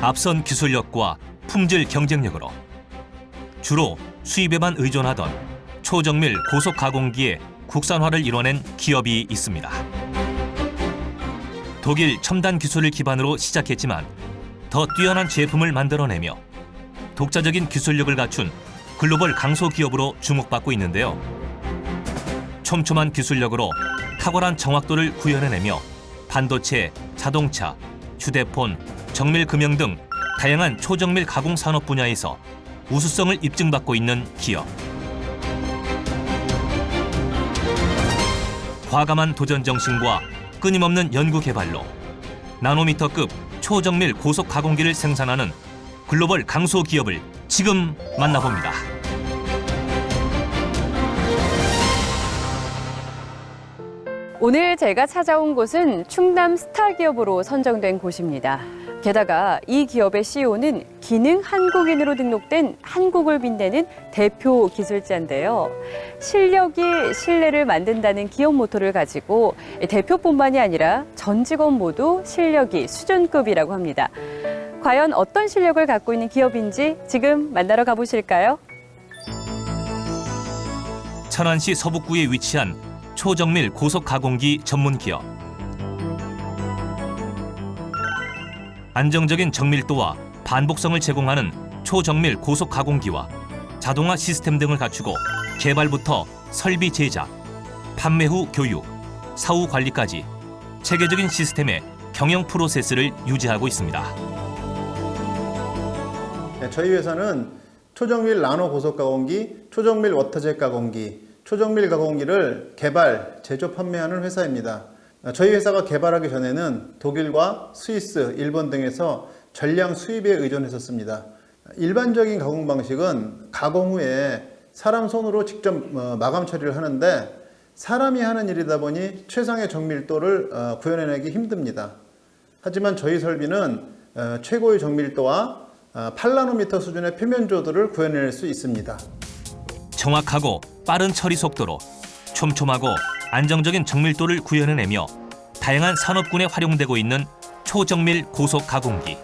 앞선 기술력과 품질 경쟁력으로 주로 수입에만 의존하던 초정밀 고속 가공기의 국산화를 이뤄낸 기업이 있습니다. 독일 첨단 기술을 기반으로 시작했지만 더 뛰어난 제품을 만들어내며 독자적인 기술력을 갖춘 글로벌 강소 기업으로 주목받고 있는데요. 촘촘한 기술력으로 탁월한 정확도를 구현해내며 반도체, 자동차, 휴대폰, 정밀 금형 등 다양한 초정밀 가공 산업 분야에서 우수성을 입증받고 있는 기업. 과감한 도전 정신과 끊임없는 연구 개발로 나노미터급 초정밀 고속 가공기를 생산하는 글로벌 강소 기업을 지금 만나봅니다. 오늘 제가 찾아온 곳은 충남 스타 기업으로 선정된 곳입니다. 게다가 이 기업의 CEO는 기능 한국인으로 등록된 한국을 빛내는 대표 기술자인데요. 실력이 신뢰를 만든다는 기업 모토를 가지고 대표뿐만이 아니라 전 직원 모두 실력이 수준급이라고 합니다. 과연 어떤 실력을 갖고 있는 기업인지 지금 만나러 가보실까요? 천안시 서북구에 위치한 초정밀 고속 가공기 전문 기업. 안정적인 정밀도와 반복성을 제공하는 초정밀 고속 가공기와 자동화 시스템 등을 갖추고 개발부터 설비 제작, 판매 후 교육, 사후 관리까지 체계적인 시스템의 경영 프로세스를 유지하고 있습니다. 네, 저희 회사는 초정밀 나노 고속 가공기, 초정밀 워터젯 가공기, 초정밀 가공기를 개발, 제조, 판매하는 회사입니다. 저희 회사가 개발하기 전에는 독일과 스위스, 일본 등에서 전량 수입에 의존했었습니다. 일반적인 가공 방식은 가공 후에 사람 손으로 직접 어, 마감 처리를 하는데 사람이 하는 일이다 보니 최상의 정밀도를 어, 구현해내기 힘듭니다. 하지만 저희 설비는 어, 최고의 정밀도와 8나노미터 수준의 표면 조도를 구현해낼 수 있습니다. 정확하고 빠른 처리 속도로 촘촘하고 안정적인 정밀도를 구현해내며 다양한 산업군에 활용되고 있는 초정밀 고속 가공기.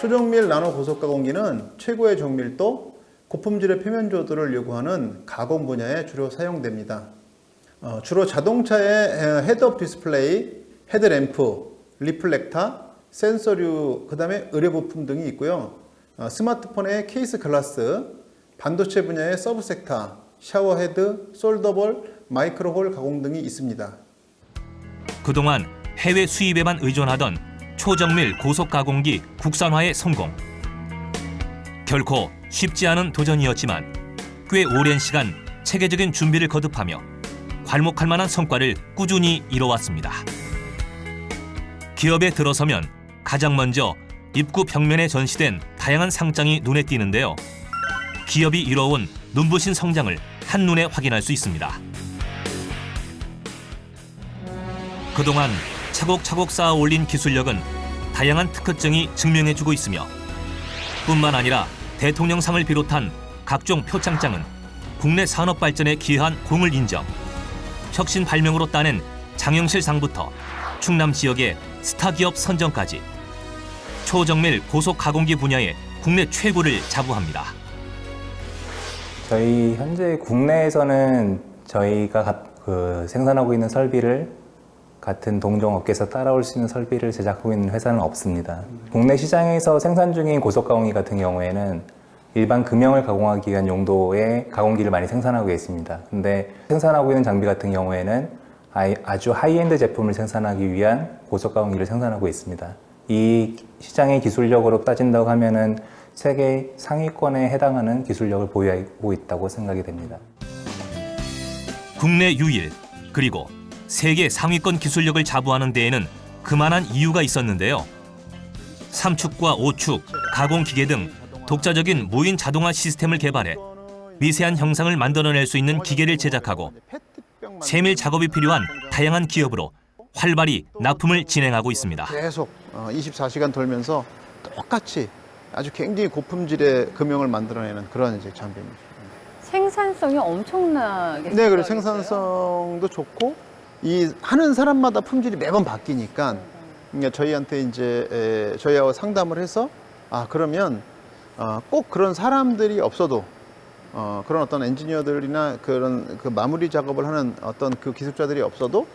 초정밀 나노 고속 가공기는 최고의 정밀도, 고품질의 표면 조도를 요구하는 가공 분야에 주로 사용됩니다. 어, 주로 자동차의 헤드업 디스플레이, 헤드램프, 리플렉터, 센서류, 그 다음에 의료 부품 등이 있고요. 어, 스마트폰의 케이스 글라스, 반도체 분야의 서브 섹터, 샤워헤드, 솔더볼, 마이크로홀 가공 등이 있습니다. 그동안 해외 수입에만 의존하던 초정밀 고속 가공기 국산화의 성공. 결코 쉽지 않은 도전이었지만 꽤 오랜 시간 체계적인 준비를 거듭하며 괄목할 만한 성과를 꾸준히 이뤄왔습니다. 기업에 들어서면 가장 먼저 입구 벽면에 전시된 다양한 상장이 눈에 띄는데요. 기업이 이뤄온 눈부신 성장을 한눈에 확인할 수 있습니다. 그동안 차곡차곡 쌓아 올린 기술력은 다양한 특허증이 증명해주고 있으며 뿐만 아니라 대통령상을 비롯한 각종 표창장은 국내 산업 발전에 기여한 공을 인정, 혁신 발명으로 따낸 장영실 상부터 충남 지역의 스타 기업 선정까지 초정밀 고속 가공기 분야의 국내 최고를 자부합니다. 저희 현재 국내에서는 저희가 가- 그 생산하고 있는 설비를 같은 동종 업계에서 따라올 수 있는 설비를 제작하고 있는 회사는 없습니다. 국내 시장에서 생산 중인 고속 가공기 같은 경우에는 일반 금형을 가공하기 위한 용도의 가공기를 많이 생산하고 있습니다. 근데 생산하고 있는 장비 같은 경우에는 아주 하이엔드 제품을 생산하기 위한 고속 가공기를 생산하고 있습니다. 이 시장의 기술력으로 따진다고 하면은 세계 상위권에 해당하는 기술력을 보유하고 있다고 생각이 됩니다. 국내 유일 그리고 세계 상위권 기술력을 자부하는 데에는 그만한 이유가 있었는데요. 삼축과 오축, 가공 기계 등 독자적인 무인 자동화 시스템을 개발해 미세한 형상을 만들어낼 수 있는 기계를 제작하고 세밀 작업이 필요한 다양한 기업으로 활발히 납품을 진행하고 있습니다. 계속 24시간 돌면서 똑같이 아주 굉장히 고품질의 금형을 만들어내는 그런 이제 장비입니다. 생산성이 엄청나게 네, 그리고? 생산성도 좋고 이 하는 사람마다 품질이 매번 바뀌니까 그러니까 저희한테 이제 에, 저희하고 상담을 해서 아 그러면 어, 꼭 그런 사람들이 없어도 어, 그런 어떤 엔지니어들이나 그런 그 마무리 작업을 하는 어떤 그 기술자들이 없어도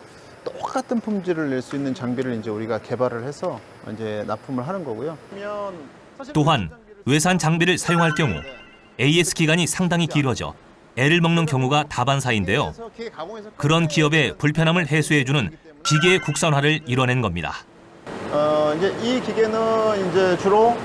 똑같은 품질을 낼 수 있는 장비를 이제 우리가 개발을 해서 이제 납품을 하는 거고요. 또한 외산 장비를 사용할 경우 AS 기간이 상당히 길어져 애를 먹는 경우가 다반사인데요. 그런 기업의 불편함을 해소해주는 기계 국산화를 이뤄낸 겁니다. 어, 이제 이 기계는 이제 주로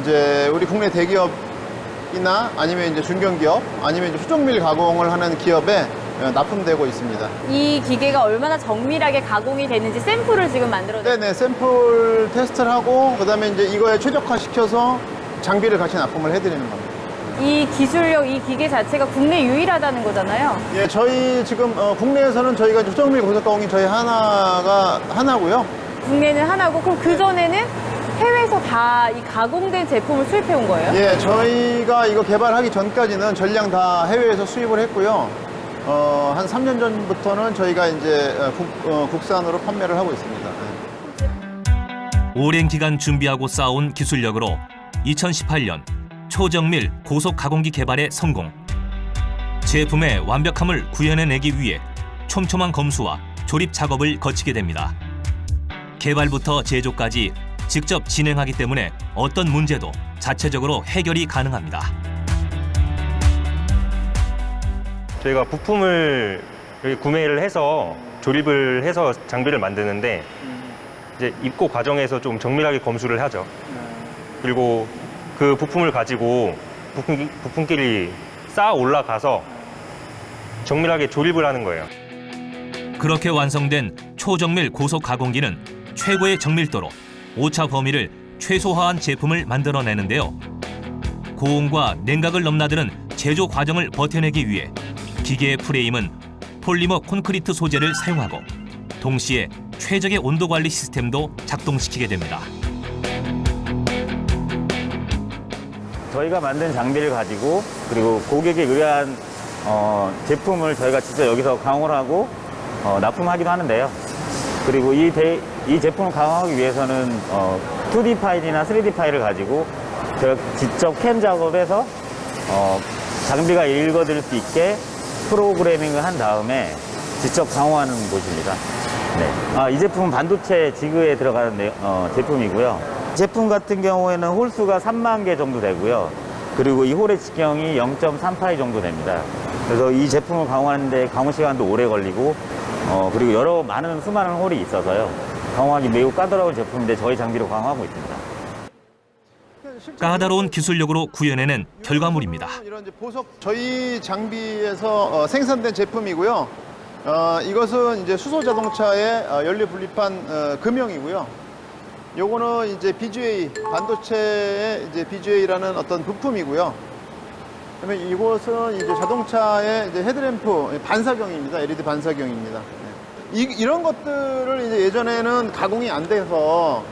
이제 우리 국내 대기업이나 아니면 이제 중견기업 아니면 이제 수정밀 가공을 하는 기업에 어, 납품되고 있습니다. 이 기계가 얼마나 정밀하게 가공이 되는지 샘플을 지금 만들어 네네 샘플 테스트를 하고 그다음에 이제 이거에 최적화 시켜서 장비를 같이 납품을 해드리는 겁니다. 이 기술력, 이 기계 자체가 국내 유일하다는 거잖아요. 예, 저희 지금 어, 국내에서는 저희가 이제 수정밀 고속 가공이 저희 하나가 하나고요. 국내는 하나고 그럼 그 전에는 해외에서 다 이 가공된 제품을 수입해 온 거예요? 예, 저희가 이거 개발하기 전까지는 전량 다 해외에서 수입을 했고요. 어, 한 3년 전부터는 저희가 이제 어, 국, 어, 국산으로 판매를 하고 있습니다. 예. 오랜 기간 준비하고 쌓아온 기술력으로 2018년 초정밀 고속 가공기 개발에 성공. 제품의 완벽함을 구현해내기 위해 촘촘한 검수와 조립 작업을 거치게 됩니다. 개발부터 제조까지 직접 진행하기 때문에 어떤 문제도 자체적으로 해결이 가능합니다. 저희가 부품을 구매를 해서 조립을 해서 장비를 만드는데 이제 입고 과정에서 좀 정밀하게 검수를 하죠. 그리고 그 부품을 가지고 부품, 부품끼리 쌓아 올라가서 정밀하게 조립을 하는 거예요. 그렇게 완성된 초정밀 고속 가공기는 최고의 정밀도로 오차 범위를 최소화한 제품을 만들어내는데요. 고온과 냉각을 넘나드는 제조 과정을 버텨내기 위해 기계의 프레임은 폴리머 콘크리트 소재를 사용하고 동시에 최적의 온도 관리 시스템도 작동시키게 됩니다. 저희가 만든 장비를 가지고 그리고 고객에 의뢰한 어, 제품을 저희가 직접 여기서 가공을 하고 어, 납품하기도 하는데요. 그리고 이, 대- 이 제품을 가공하기 위해서는 어, 2D 파일이나 3D 파일을 가지고 저희가 직접 캠 작업해서 어, 장비가 읽어들 수 있게 프로그래밍을 한 다음에 직접 가공하는 곳입니다. 네. 아, 이 제품은 반도체 지그에 들어가는 내- 어, 제품이고요. 제품 같은 경우에는 홀수가 3만 개 정도 되고요. 그리고 이 홀의 직경이 0.38 정도 됩니다. 그래서 이 제품을 가공하는데 가공 시간도 오래 걸리고, 어, 그리고 여러 많은 수많은 홀이 있어서요. 가공하기 매우 까다로운 제품인데 저희 장비로 가공하고 있습니다. 까다로운 기술력으로 구현해낸 결과물입니다. 이런 이제 보석 저희 장비에서 어, 생산된 제품이고요. 어, 이것은 이제 수소 자동차의 어, 연료 분리판 어, 금형이고요. 요거는 이제 BGA 반도체의 이제 BGA라는 어떤 부품이고요. 그다음에 이것은 이제 자동차의 이제 헤드램프 반사경입니다. LED 반사경입니다. 네. 이, 이런 것들을 이제 예전에는 가공이 안 돼서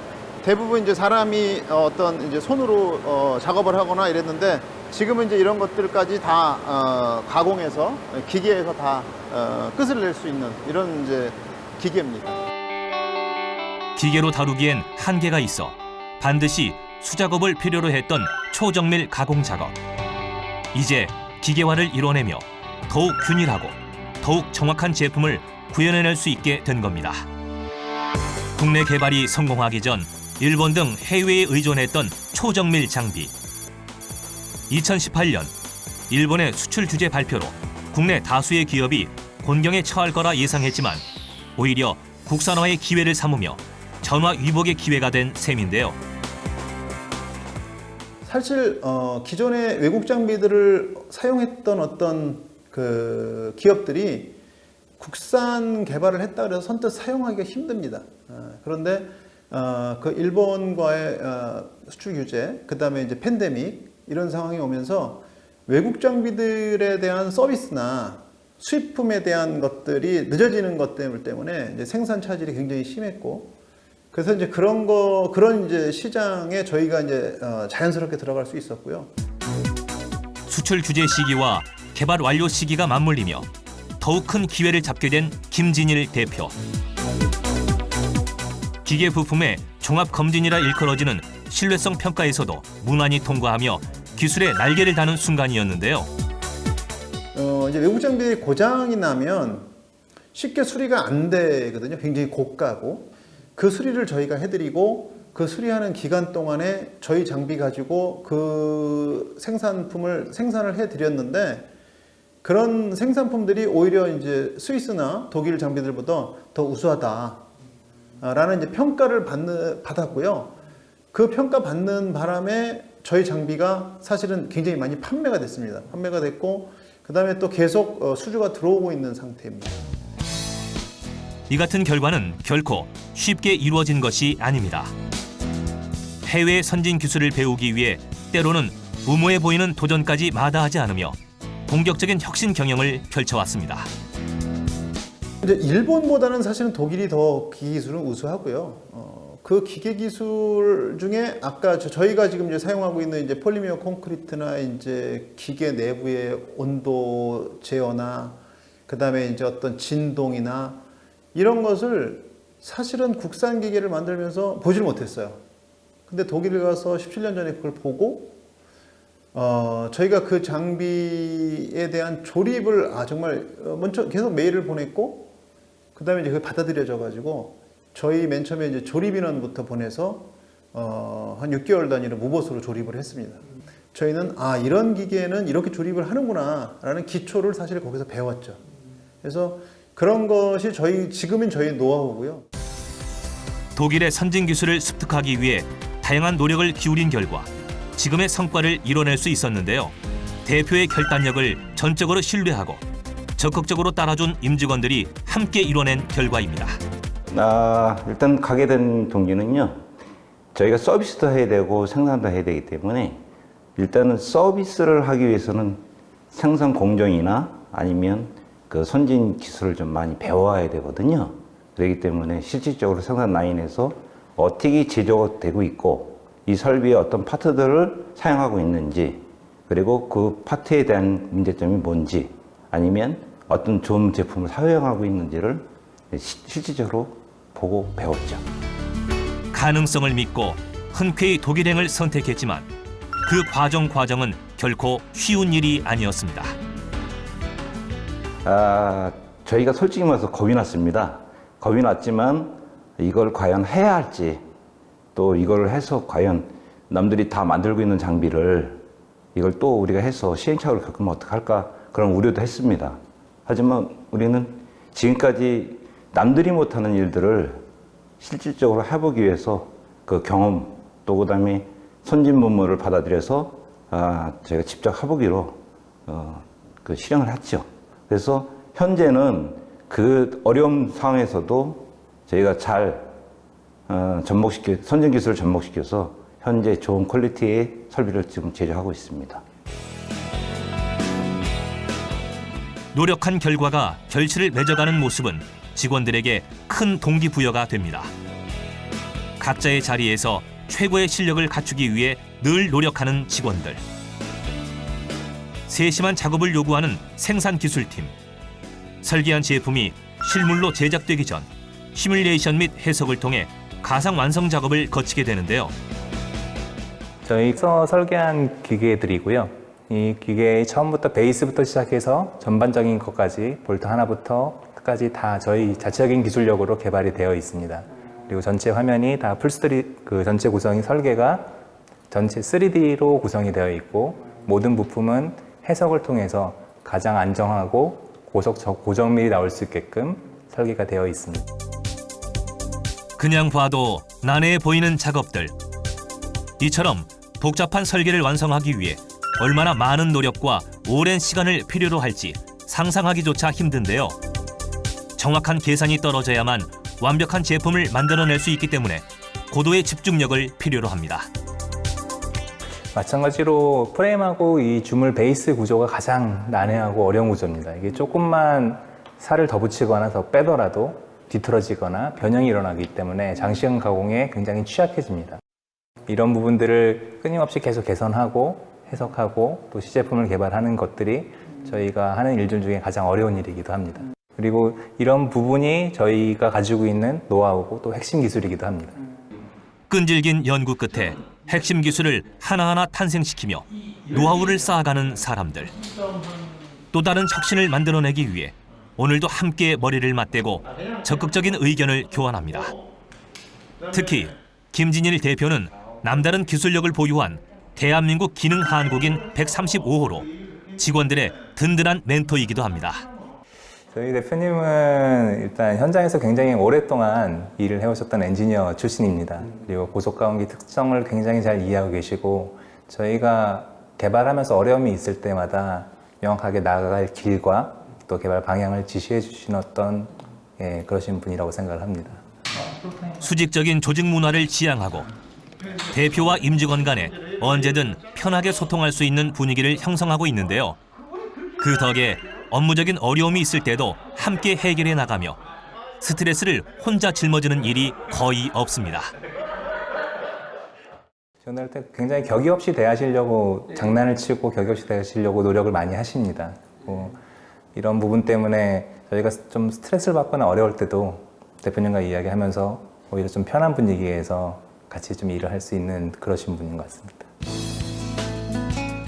대부분 이제 사람이 어, 어떤 이제 손으로 어, 작업을 하거나 이랬는데 지금은 이제 이런 것들까지 다 어, 가공해서 기계에서 다 어, 끝을 낼 수 있는 이런 이제 기계입니다. 기계로 다루기엔 한계가 있어 반드시 수작업을 필요로 했던 초정밀 가공 작업. 이제 기계화를 이뤄내며 더욱 균일하고 더욱 정확한 제품을 구현해낼 수 있게 된 겁니다. 국내 개발이 성공하기 전 일본 등 해외에 의존했던 초정밀 장비. 2018년 일본의 수출 규제 발표로 국내 다수의 기업이 곤경에 처할 거라 예상했지만 오히려 국산화의 기회를 삼으며 전화 위복의 기회가 된 셈인데요. 사실 어, 기존의 외국 장비들을 사용했던 어떤 그 기업들이 국산 개발을 했다 그래서 선뜻 사용하기가 힘듭니다. 어, 그런데 어, 그 일본과의 어, 수출 규제, 그 다음에 이제 팬데믹 이런 상황이 오면서 외국 장비들에 대한 서비스나 수입품에 대한 것들이 늦어지는 것 때문에 생산 차질이 굉장히 심했고 그래서 이제 그런 거 그런 이제 시장에 저희가 이제 어, 자연스럽게 들어갈 수 있었고요. 수출 규제 시기와 개발 완료 시기가 맞물리며 더욱 큰 기회를 잡게 된 김진일 대표. 기계 부품의 종합 검진이라 일컬어지는 신뢰성 평가에서도 무난히 통과하며 기술의 날개를 다는 순간이었는데요. 어, 이제 외국 장비 고장이 나면 쉽게 수리가 안 되거든요. 굉장히 고가고 그 수리를 저희가 해드리고 그 수리하는 기간 동안에 저희 장비 가지고 그 생산품을 생산을 해드렸는데 그런 생산품들이 오히려 이제 스위스나 독일 장비들보다 더 우수하다라는 이제 평가를 받는, 받았고요. 그 평가 받는 바람에 저희 장비가 사실은 굉장히 많이 판매가 됐습니다. 판매가 됐고 그 다음에 또 계속 어, 수주가 들어오고 있는 상태입니다. 이 같은 결과는 결코 쉽게 이루어진 것이 아닙니다. 해외 선진 기술을 배우기 위해 때로는 무모해 보이는 도전까지 마다하지 않으며 본격적인 혁신 경영을 펼쳐왔습니다. 이제 일본보다는 사실은 독일이 더 기술은 우수하고요. 어, 그 기계 기술 중에 아까 저, 저희가 지금 이제 사용하고 있는 이제 폴리메어 콘크리트나 이제 기계 내부의 온도 제어나 그다음에 이제 어떤 진동이나 이런 것을 사실은 국산 기계를 만들면서 보질 못했어요. 근데 독일 가서 17년 전에 그걸 보고 어, 저희가 그 장비에 대한 조립을 아 정말 어, 먼저 계속 메일을 보냈고 그다음에 이제 그게 받아들여져 가지고 저희 맨 처음에 이제 조립 인원부터 보내서 어, 한 6개월 단위로 무보수로 조립을 했습니다. 저희는 아 이런 기계는 이렇게 조립을 하는구나라는 기초를 사실 거기서 배웠죠. 그래서 그런 것이 저희 지금인 저희 노하우고요. 독일의 선진 기술을 습득하기 위해 다양한 노력을 기울인 결과 지금의 성과를 이뤄낼 수 있었는데요. 대표의 결단력을 전적으로 신뢰하고 적극적으로 따라준 임직원들이 함께 이뤄낸 결과입니다. 아, 일단 가게 된 동기는요. 저희가 서비스도 해야 되고 생산도 해야 되기 때문에 일단은 서비스를 하기 위해서는 생산 공정이나 아니면 그 선진 기술을 좀 많이 배워야 되거든요. 그렇기 때문에 실질적으로 생산 라인에서 어떻게 제조가 되고 있고 이 설비의 어떤 파트들을 사용하고 있는지 그리고 그 파트에 대한 문제점이 뭔지 아니면 어떤 좋은 제품을 사용하고 있는지를 시- 실질적으로 보고 배웠죠. 가능성을 믿고 흔쾌히 독일행을 선택했지만 그 과정 과정은 결코 쉬운 일이 아니었습니다. 아, 저희가 솔직히 말해서 겁이 났습니다. 겁이 났지만 이걸 과연 해야 할지 또 이걸 해서 과연 남들이 다 만들고 있는 장비를 이걸 또 우리가 해서 시행착오를 겪으면 어떡할까 그런 우려도 했습니다. 하지만 우리는 지금까지 남들이 못하는 일들을 실질적으로 해보기 위해서 그 경험 또 그다음에 선진 문물을 받아들여서 아, 저희가 직접 해보기로 어, 그 실행을 했죠. 그래서 현재는 그 어려운 상황에서도 저희가 잘 어, 접목시켜 선진 기술을 접목시켜서 현재 좋은 퀄리티의 설비를 지금 제조하고 있습니다. 노력한 결과가 결실을 맺어가는 모습은 직원들에게 큰 동기부여가 됩니다. 각자의 자리에서 최고의 실력을 갖추기 위해 늘 노력하는 직원들. 세심한 작업을 요구하는 생산 기술팀. 설계한 제품이 실물로 제작되기 전 시뮬레이션 및 해석을 통해 가상 완성 작업을 거치게 되는데요. 저희서 설계한 기계들이고요. 이 기계의 처음부터 베이스부터 시작해서 전반적인 것까지 볼트 하나부터 끝까지 다 저희 자체적인 기술력으로 개발이 되어 있습니다. 그리고 전체 화면이 다 풀스트리 그 전체 구성이 설계가 전체 3D로 구성이 되어 있고 모든 부품은 해석을 통해서 가장 안정하고 고속 저- 고정밀이 나올 수 있게끔 설계가 되어 있습니다. 그냥 봐도 난해해 보이는 작업들. 이처럼 복잡한 설계를 완성하기 위해 얼마나 많은 노력과 오랜 시간을 필요로 할지 상상하기조차 힘든데요. 정확한 계산이 떨어져야만 완벽한 제품을 만들어낼 수 있기 때문에 고도의 집중력을 필요로 합니다. 마찬가지로 프레임하고 이 주물 베이스 구조가 가장 난해하고 어려운 구조입니다. 이게 조금만 살을 더 붙이거나 더 빼더라도 뒤틀어지거나 변형이 일어나기 때문에 장시간 가공에 굉장히 취약해집니다. 이런 부분들을 끊임없이 계속 개선하고 해석하고 또 시제품을 개발하는 것들이 저희가 하는 일들 중에 가장 어려운 일이기도 합니다. 그리고 이런 부분이 저희가 가지고 있는 노하우고 또 핵심 기술이기도 합니다. 끈질긴 연구 끝에 핵심 기술을 하나하나 탄생시키며 노하우를 쌓아가는 사람들. 또 다른 혁신을 만들어내기 위해 오늘도 함께 머리를 맞대고 적극적인 의견을 교환합니다. 특히 김진일 대표는 남다른 기술력을 보유한 대한민국 기능 한국인 135호로 직원들의 든든한 멘토이기도 합니다. 저희 대표님은 일단 현장에서 굉장히 오랫동안 일을 해오셨던 엔지니어 출신입니다. 그리고 고속가공기 특성을 굉장히 잘 이해하고 계시고 저희가 개발하면서 어려움이 있을 때마다 명확하게 나아갈 길과 또 개발 방향을 지시해 주신 어떤 예, 그러신 분이라고 생각을 합니다. 수직적인 조직 문화를 지향하고 대표와 임직원 간에 언제든 편하게 소통할 수 있는 분위기를 형성하고 있는데요. 그 덕에 업무적인 어려움이 있을 때도 함께 해결해 나가며 스트레스를 혼자 짊어지는 일이 거의 없습니다. 저는 할때 굉장히 격이 없이 대하시려고 장난을 치고 격이 없이 대하시려고 노력을 많이 하십니다. 뭐 이런 부분 때문에 저희가 좀 스트레스를 받거나 어려울 때도 대표님과 이야기하면서 오히려 좀 편한 분위기에서 같이 좀 일을 할 수 있는 그러신 분인 것 같습니다.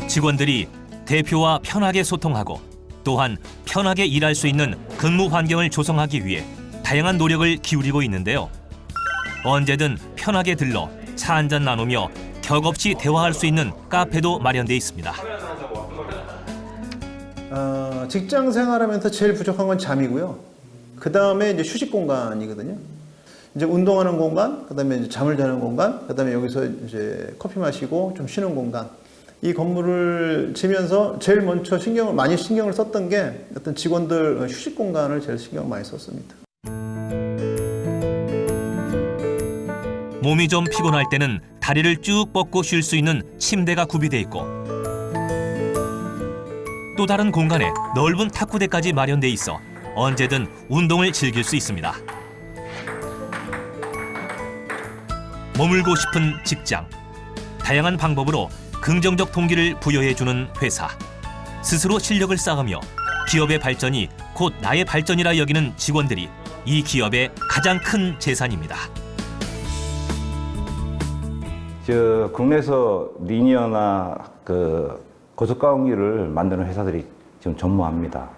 직원들이 대표와 편하게 소통하고 또한 편하게 일할 수 있는 근무 환경을 조성하기 위해 다양한 노력을 기울이고 있는데요. 언제든 편하게 들러 차 한 잔 나누며 격 없이 대화할 수 있는 카페도 마련돼 있습니다. 어, 직장 생활하면서 제일 부족한 건 잠이고요. 그 다음에 이제 휴식 공간이거든요. 이제 운동하는 공간, 그 다음에 잠을 자는 공간, 그 다음에 여기서 이제 커피 마시고 좀 쉬는 공간. 이 건물을 지면서 제일 먼저 신경을 많이 신경을 썼던 게 어떤 직원들 휴식 공간을 제일 신경 많이 썼습니다. 몸이 좀 피곤할 때는 다리를 쭉 뻗고 쉴 수 있는 침대가 구비돼 있고 또 다른 공간에 넓은 탁구대까지 마련돼 있어 언제든 운동을 즐길 수 있습니다. 머물고 싶은 직장, 다양한 방법으로 긍정적 동기를 부여해주는 회사, 스스로 실력을 쌓으며 기업의 발전이 곧 나의 발전이라 여기는 직원들이 이 기업의 가장 큰 재산입니다. 저 국내에서 리니어나 그 고속가공기를 만드는 회사들이 지금 전무합니다.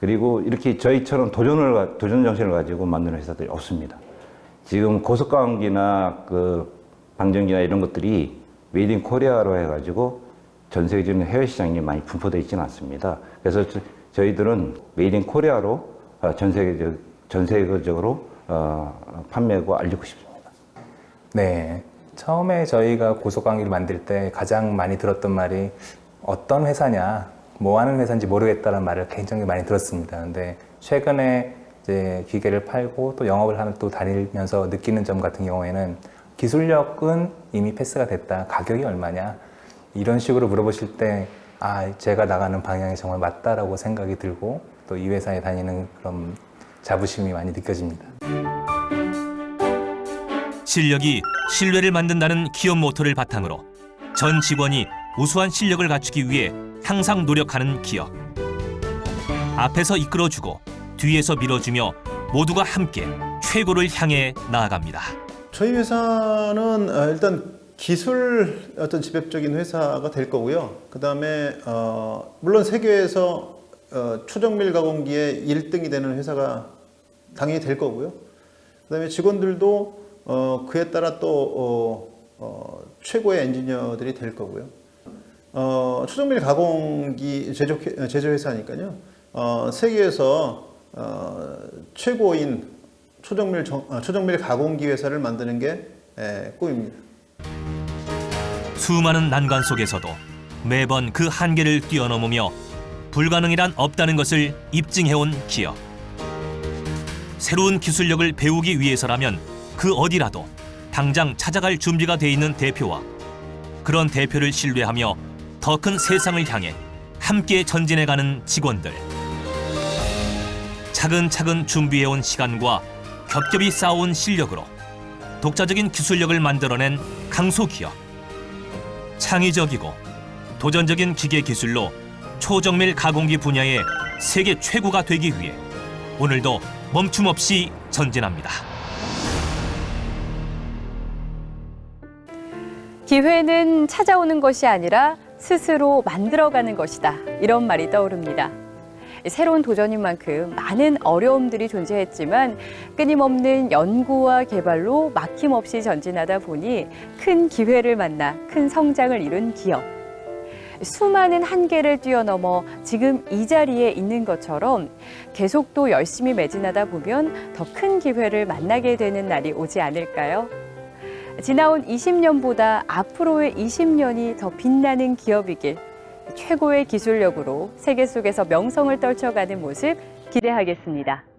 그리고 이렇게 저희처럼 도전을 가- 도전 정신을 가지고 만드는 회사들이 없습니다. 지금 고속가공기나 그 방전기나 이런 것들이 메이드 인 코리아로 해가지고 전 세계적인 해외 시장에 많이 분포되어 있지는 않습니다. 그래서 저, 저희들은 메이드 인 코리아로 어, 전 세계적 전 세계적으로 어, 판매하고 알리고 싶습니다. 네. 처음에 저희가 고속광기를 만들 때 가장 많이 들었던 말이 어떤 회사냐, 뭐 하는 회사인지 모르겠다는 말을 굉장히 많이 들었습니다. 근데 최근에 이제 기계를 팔고 또 영업을 하는 또 다니면서 느끼는 점 같은 경우에는 기술력은 이미 패스가 됐다. 가격이 얼마냐? 이런 식으로 물어보실 때 아, 제가 나가는 방향이 정말 맞다라고 생각이 들고 또 이 회사에 다니는 그런 자부심이 많이 느껴집니다. 실력이 신뢰를 만든다는 기업 모토를 바탕으로 전 직원이 우수한 실력을 갖추기 위해 항상 노력하는 기업. 앞에서 이끌어주고 뒤에서 밀어주며 모두가 함께 최고를 향해 나아갑니다. 저희 회사는 어, 일단 기술 어떤 지배적인 회사가 될 거고요. 그 다음에 어, 물론 세계에서 어, 초정밀 가공기의 1등이 되는 회사가 당연히 될 거고요. 그 다음에 직원들도 어, 그에 따라 또 어, 어, 최고의 엔지니어들이 될 거고요. 어, 초정밀 가공기 제조 제조 회사니까요. 어, 세계에서 어, 최고인 초정밀 정- 어, 초정밀 가공기 회사를 만드는 게 에, 꿈입니다. 수많은 난관 속에서도 매번 그 한계를 뛰어넘으며 불가능이란 없다는 것을 입증해온 기업. 새로운 기술력을 배우기 위해서라면 그 어디라도 당장 찾아갈 준비가 돼 있는 대표와 그런 대표를 신뢰하며 더 큰 세상을 향해 함께 전진해가는 직원들. 차근차근 준비해온 시간과 겹겹이 쌓아온 실력으로 독자적인 기술력을 만들어낸 강소 기업. 창의적이고 도전적인 기계 기술로 초정밀 가공기 분야의 세계 최고가 되기 위해 오늘도 멈춤 없이 전진합니다. 기회는 찾아오는 것이 아니라 스스로 만들어가는 것이다. 이런 말이 떠오릅니다. 새로운 도전인 만큼 많은 어려움들이 존재했지만 끊임없는 연구와 개발로 막힘없이 전진하다 보니 큰 기회를 만나 큰 성장을 이룬 기업. 수많은 한계를 뛰어넘어 지금 이 자리에 있는 것처럼 계속 또 열심히 매진하다 보면 더 큰 기회를 만나게 되는 날이 오지 않을까요? 지나온 20년보다 앞으로의 20년이 더 빛나는 기업이길 최고의 기술력으로 세계 속에서 명성을 떨쳐가는 모습 기대하겠습니다.